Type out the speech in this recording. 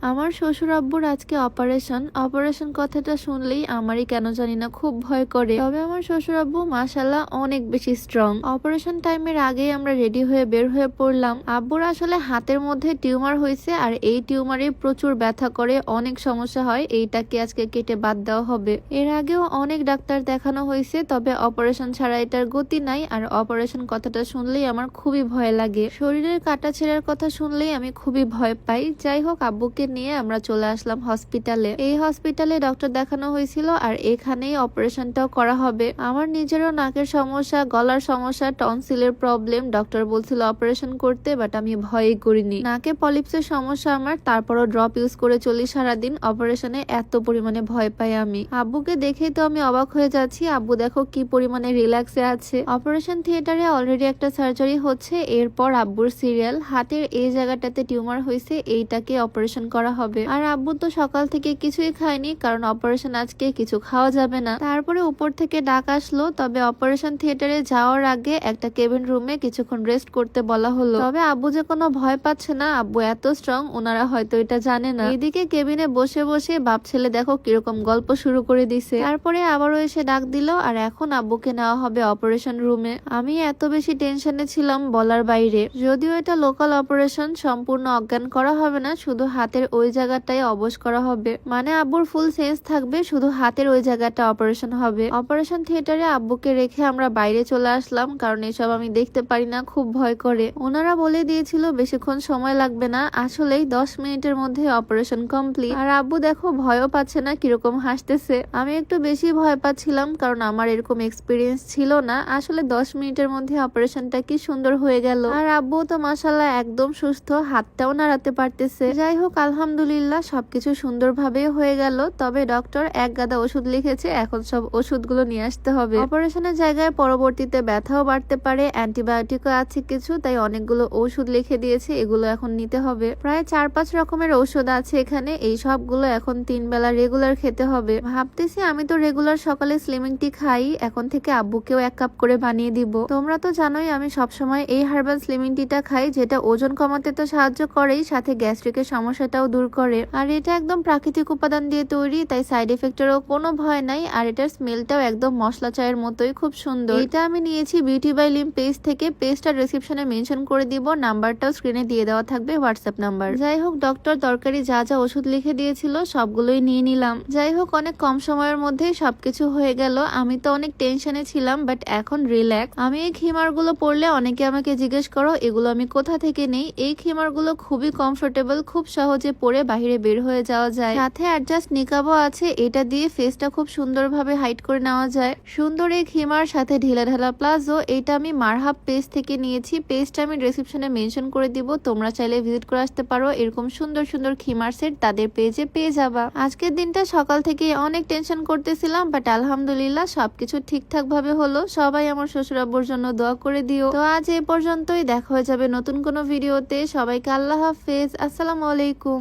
আমার শ্বশুর আব্বুর আজকে অপারেশন। অপারেশন কথাটা শুনলেই আমারই কেন জানি না খুব ভয় করে। তবে আমার শ্বশুর আব্বু মাসাল্লাহ অনেক বেশি স্ট্রং অপারেশন টাইমের আগেই আমরা রেডি হয়ে বের হয়ে পড়লাম। আব্বুর আসলে হাতের মধ্যে টিউমার হয়েছে আর এই টিউমারে প্রচুর ব্যথা করে। অনেক সমস্যা হয়, এইটাকে আজকে কেটে বাদ দেওয়া হবে। এর আগেও অনেক ডাক্তার দেখানো হয়েছে তবে অপারেশন ছাড়া এটার গতি নাই আর অপারেশন কথাটা শুনলেই আমার খুবই ভয় লাগে। শরীরের কাটা ছেঁড়ার কথা শুনলেই আমি খুবই ভয় পাই। যাই হোক, আব্বুকে নিয়ে আমরা চলে আসলাম হসপিটালে এই হসপিটালে ডক্টর দেখানো হয়েছিল আর এখানেই অপারেশনটাও করা হবে। আমার নিজেরও নাকের সমস্যা, গলার সমস্যা টনসিলের প্রবলেম ডক্টর বলছিল অপারেশন করতে বাট আমি ভয়ই করিনি। নাকে পলিপসের সমস্যা আমার, তারপরও ড্রপ ইউজ করে চলি সারাদিন। অপারেশনে এত পরিমাণে ভয় পাই আমি। আব্বুকে দেখেই তো আমি অবাক হয়ে যাচ্ছি। আব্বু, দেখো কি পরিমাণে রিল্যাক্সে আছে। অপারেশন থিয়েটারে অলরেডি একটা সার্জারি হচ্ছে। এরপর আব্বুর সিরিয়াল হাতের এই জায়গাটাতে টিউমার হয়েছে, এইটাকে অপারেশন করা হবে। আর আব্বু তো সকাল থেকে কিছুই খায়নি, কারণ অপারেশন আজকে কিছু খাওয়া যাবে না। তারপরে উপর থেকে ডাক আসলো, তবে অপারেশন থিয়েটারে যাওয়ার আগে একটা কেবিন রুমে কিছুক্ষণ রেস্ট করতে বলা হলো। তবে আব্বু যে কোনো ভয় পাচ্ছে না, আব্বু এত স্ট্রং ওনারা হয়তো এটা জানে না। এদিকে কেবিনে বসে বসে বাপ ছেলে দেখো কীরকম গল্প শুরু করে দিছে। তারপরে আবারও এসে ডাক দিল, আর এখন আব্বুকে নেওয়া হবে অপারেশন রুমে। আমি এত বেশি টেনশনে ছিলাম বলার বাইরে। যদিও এটা লোকাল অপারেশন, সম্পূর্ণ অজ্ঞান করা হবে না, শুধু হাতের ওই জায়গাটাই অবশ করা হবে। মানে আব্বুর ফুল সেন্স থাকবে, শুধু হাতের ওই জায়গাটা অপারেশন হবে। অপারেশন থিয়েটারে আব্বুকে রেখে আমরা বাইরে চলে আসলাম, কারণ এসব আমি দেখতে পারি না, খুব ভয় করে। ওনারা বলে দিয়েছিল, বেশিক্ষণ সময় লাগবে না। আসলেই দশ মিনিটের মধ্যে অপারেশন কমপ্লিট আর আব্বু দেখো, ভয়ও পাচ্ছে না, কীরকম হাসতেছে। আমি একটু বেশি ভয় পাচ্ছিলাম, কারণ আমার এরকম এক্সপিরিয়েন্স ছিল না। আসলে দশ মিনিটের মধ্যে অপারেশনটা কি সুন্দর হয়ে গেল। আর আব্বু তো মাসাল্লাহ একদম সুস্থ, হাতটাও নাড়াতে পারতেছে। যাই হোক আলহামদুলিল্লাহ সবকিছু সুন্দরভাবে হয়ে গেল। তবে ডক্টর এক গাদা ওষুধ লিখেছে, এখন সব ওষুধগুলো নিয়ে আসতে হবে। অপারেশনের জায়গায় পরবর্তীতে ব্যথাও বাড়তে পারে, অ্যান্টিবায়োটিকও আছে কিছু, তাই অনেকগুলো ওষুধ লিখে দিয়েছে, এগুলো এখন নিতে হবে। প্রায় চার পাঁচ রকমের ঔষধ আছে এখানে, এই সবগুলো এখন তিন বেলা রেগুলার খেতে হবে। ভাবতেছি আমি তো রেগুলার সকালে স্লিমিং টি খাই, এখন থেকে আব্বুকেও এক কাপ করে বানিয়ে দিব। তোমরা তো জানোই আমি সবসময় এই হার্বাল স্লিমিং টিটা খাই, যেটা ওজন কমাতে তো সাহায্য করেই, সাথে গ্যাস্ট্রিকের সমস্যাটাও দূর করে। আর এটা একদম প্রাকৃতিক উপাদান দিয়ে তৈরি, তাই সাইড এফেক্টেরও কোনো ভয় নাই। আর এটার স্মেলটাও একদম মশলা চায়ের মতোই খুব সুন্দর। এটা আমি নিয়েছি বিউটি বাই লিম পেজ থেকে। পেজটা ডিসক্রিপশনে মেনশন করে দিব। নাম্বারটাও স্ক্রিনে দিয়ে দেওয়া থাকবে হোয়াটসঅ্যাপ নাম্বার যাই হোক ডক্টর দরকারি যা যা ওষুধ লিখে দিয়েছিল, সবগুলোই নিয়ে নিলাম। যাই হোক, অনেক কম সময়ের মধ্যেই সবকিছু হয়ে গেল। আমি তো অনেক টেনশনে ছিলাম বাট এখন রিল্যাক্স আমি এই খিমারগুলো পরলে অনেকে আমাকে জিজ্ঞেস করো, এগুলো আমি কোথা থেকে নেই? এই খিমারগুলো খুবই কমফোর্টেবল খুব সহজে পরে বাহিরে বের হয়ে যাওয়া যায়। সাথে অ্যাডজাস্ট নিকাবও আছে। এটা দিয়ে ফেসটা খুব সুন্দরভাবে হাইড করে নেওয়া যায়। সুন্দর এই খিমার সাথে ঢিলা ঢালা প্লাজো, এটা আমি মারহাব পেজ থেকে নিয়েছি। পেজটা আমি ডিসক্রিপশনে মেনশন করে দিব। তোমরা চাইলে ভিজিট করে আসতে পারো। এরকম সুন্দর সুন্দর খিমার সেট তাদের পেজে পেয়ে যাবা। আজকের দিনটা সকাল থেকে অনেক টেনশন করতেছিলাম বাট আলহামদুলিল্লাহ সবকিছু ঠিকঠাক ভাবে হলো। সবাই আমার শ্বশুর জন্য দোয়া করে দিও। তো আজ এ পর্যন্তই। দেখা হয়ে যাবে নতুন কোনো ভিডিওতে সবাইকে আল্লাহ হাফেজ। আসসালামু আলাইকুম।